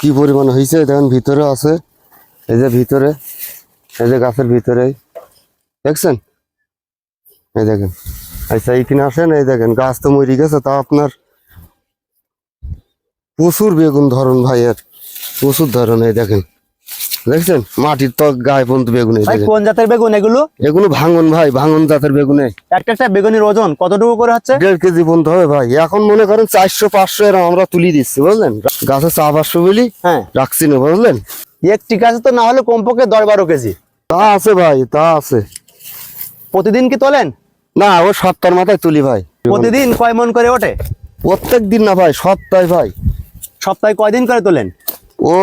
কি পরিমাণ হয়েছে দেখেন ভিতরে আছে, এই যে ভিতরে, এই যে গাছের ভিতরে। দেখছেন? এই দেখেন। আচ্ছা এইখানে আসেন, এই দেখেন, গাছ তো মরি গেছে, তা আপনার প্রচুর বেগুন ধরন ভাই প্রচুর ধরন এই দেখেন। দেখছেন? মাটির তো গায়ে পর্যন্ত বেগুন ভাই কোন জাতের বেগুন এগুলো? এগুলো ভাঙন ভাই ভাঙন জাতের বেগুনে একটা একটা বেগুনের ওজন কতটুকু করে হচ্ছে? দেড় কেজি পর্যন্ত হবে ভাই। এখন মনে করেন চারশো পাঁচশো এরকম আমরা তুলি দিচ্ছি বুঝলেন? গাছে চা পাঁচশো বলি হ্যাঁ। রাখছি না বুঝলেন? একটি গাছে তো না হলে কমপক্ষে দশ বারো কেজি। তা আছে ভাই তা আছে। প্রতিদিন কি তোলেন? না ও সপ্তাহের মাথায় তুলি ভাই। প্রতিদিন কয় মন করে ওঠে? প্রত্যেক দিন না ভাই সপ্তাহে ভাই। সপ্তাহে কয়দিন করে তোলেন? ও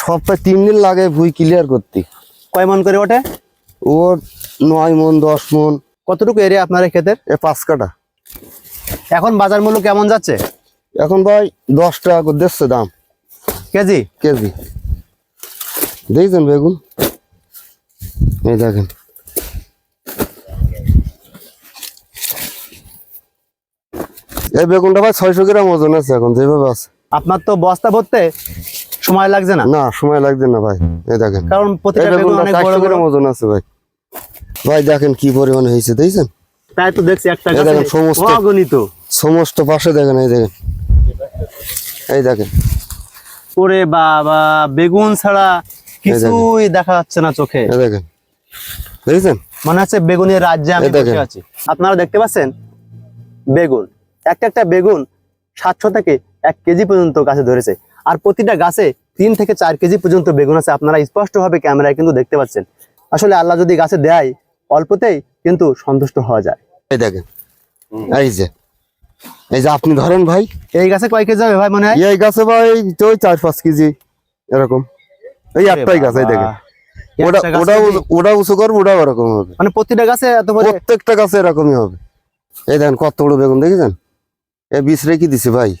সপ্তাহে তিন দিন লাগে ভুই ক্লিয়ার করতে। কয় মন করে ওঠে? ও নয় মন দশ মন। কতটুকু এরিয়া আপনার এই ক্ষেতের? এ পাঁচ কাটা এখন বাজার মূল্য কেমন যাচ্ছে? এখন ভাই দশ টাকা করে দিচ্ছে দাম। কেজি? কেজি। দেখছেন বেগুন? এই দেখেন। এই বেগুনটা ভাই ছয়শো গ্রাম ওজন আছে এখন যেভাবে আছে। আপনার তো বস্তা ভরতে সময় লাগছে না? না সময় লাগবে না ভাই এই দেখেন। কারণ প্রতিটা বেগুন অনেক বড় বড়। ওজন আছে ভাই। ভাই দেখেন কি পরিমাণ হয়েছে দেখছেন? তাই তো দেখছি একটা গাছে দেখেন সমস্ত- অগণিত। সমস্ত পাশে দেখেন এই দেখেন। এই দেখেন। ওরে বাবা বেগুন ছাড়া কিছুই দেখা যাচ্ছে না চোখে। এই দেখেন। দেখছেন? মনে হচ্ছে বেগুনের রাজ্যে আমি বসে আছি। আপনারা দেখতে পাচ্ছেন? বেগুন একটা একটা বেগুন সাতশো থেকে এক কেজি পর্যন্ত গাছে ধরেছে। আর প্রতিটা গাছে তিন থেকে চার কেজি পর্যন্ত বেগুন আছে। আপনারা স্পষ্টভাবে ক্যামেরায় কিন্তু দেখতে পাচ্ছেন। আসলে আল্লাহ যদি গাছে দেয় অল্পতেই কিন্তু সন্তুষ্ট হওয়া যায়। এই দেখেন এই যে এই যে আপনি ধরেন ভাই। এই গাছে কয় কেজি হবে ভাই মনে হয়? এই গাছে ভাই ওই চার পাঁচ কেজি এরকম। এই একটাই গাছ এই দেখেন। ওটা ওটা ওটা উঁচু করব ওটা ওরকম হবে। মানে প্রতিটা গাছে এত প্রত্যেকটা গাছে এরকমই হবে। এই দেখেন কত বড় বেগুন দেখেছেন? এ বিষ রেখে দিছি ভাই।